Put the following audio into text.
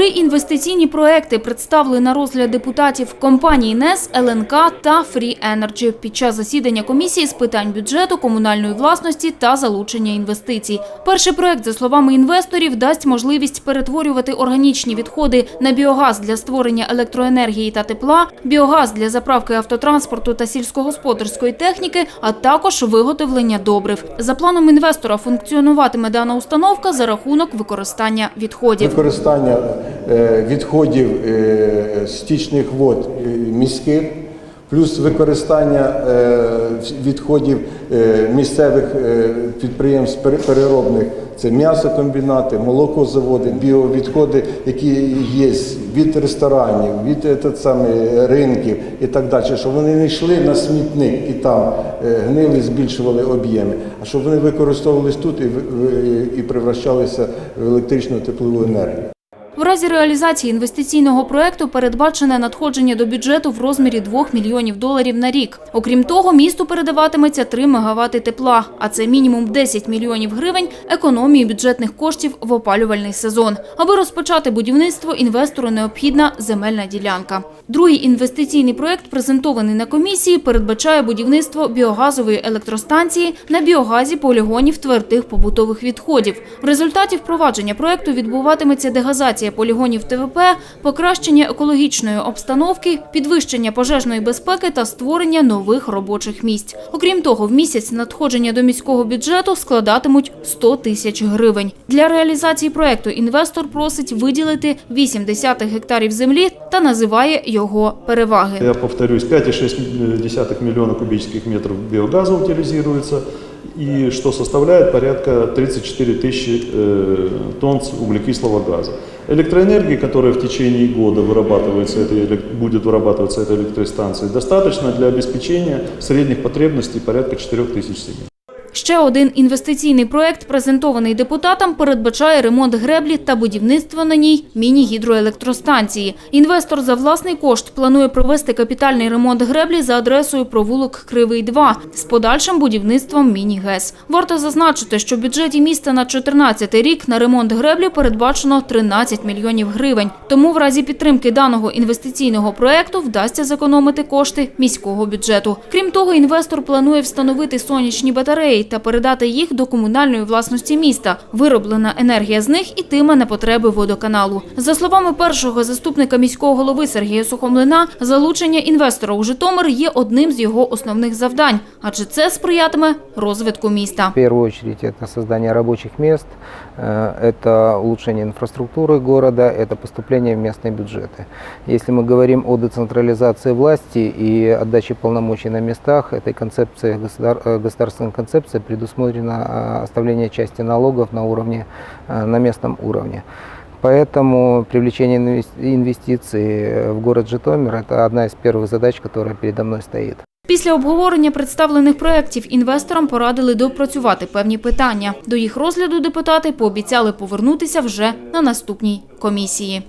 Три інвестиційні проекти представили на розгляд депутатів компанії НЕС, ЛНК та Free Energy під час засідання комісії з питань бюджету, комунальної власності та залучення інвестицій. Перший проект, за словами інвесторів, дасть можливість перетворювати органічні відходи на біогаз для створення електроенергії та тепла, біогаз для заправки автотранспорту та сільськогосподарської техніки, а також виготовлення добрив. За планом інвестора функціонуватиме дана установка за рахунок використання відходів. Використання відходів е, стічних вод е, міських, плюс використання е, відходів е, місцевих е, підприємств переробних. Це м'ясокомбінати, молокозаводи, біовідходи, які є від ресторанів, від е, тот ринків і так далі, щоб вони не йшли на смітник і там е, гнили, збільшували об'єми, а щоб вони використовувались тут і, в- і превращалися в електричну теплову енергію. В разі реалізації інвестиційного проекту передбачене надходження до бюджету в розмірі 2 мільйонів доларів на рік. Окрім того, місту передаватиметься 3 мегавати тепла, а це мінімум 10 мільйонів гривень економії бюджетних коштів в опалювальний сезон. Аби розпочати будівництво, інвестору необхідна земельна ділянка. Другий інвестиційний проект, презентований на комісії, передбачає будівництво біогазової електростанції на біогазі полігонів твердих побутових відходів. В результаті впровадження проекту відбуватиметься дегазація полігонів ТВП, покращення екологічної обстановки, підвищення пожежної безпеки та створення нових робочих місць. Окрім того, в місяць надходження до міського бюджету складатимуть 100 тисяч гривень. Для реалізації проекту інвестор просить виділити 8 десятих гектарів землі та називає його переваги. Я повторюсь, 5,6 миллиона кубических метров биогаза утилизируется, и что составляет порядка 34 тысячи э, тонн углекислого газа. Электроэнергии, которая в течение года вырабатывается этой, элек- будет вырабатываться этой электростанцией, достаточно для обеспечения средних потребностей порядка 4 тысяч семей. Ще один інвестиційний проект, презентований депутатам, передбачає ремонт греблі та будівництво на ній міні-гідроелектростанції. Інвестор за власний кошт планує провести капітальний ремонт греблі за адресою провулок Кривий 2 з подальшим будівництвом міні-ГЕС. Варто зазначити, що в бюджеті міста на 2014 рік на ремонт греблі передбачено 13 мільйонів гривень. Тому в разі підтримки даного інвестиційного проекту вдасться зекономити кошти міського бюджету. Крім того, інвестор планує встановити сонячні батареї та передати їх до комунальної власності міста. Вироблена енергія з них ітиме на потреби водоканалу. За словами першого заступника міського голови Сергія Сухомлина, залучення інвестора у Житомир є одним з його основних завдань, адже це сприятиме розвитку міста. В первую очередь это создание рабочих мест, э, это улучшение инфраструктуры города, это поступление в местные бюджеты. Если мы говорим о децентрализации власти и отдаче полномочий на местах, этой концепции, государ- э, государственной концепции предусмотрено э, оставление части налогов на уровне, э, на местном уровне. Поэтому привлечение инвес- инвестиций в город Житомир – это одна из первых задач, которая передо мной стоит. Після обговорення представлених проєктів інвесторам порадили допрацювати певні питання. До їх розгляду депутати пообіцяли повернутися вже на наступній комісії.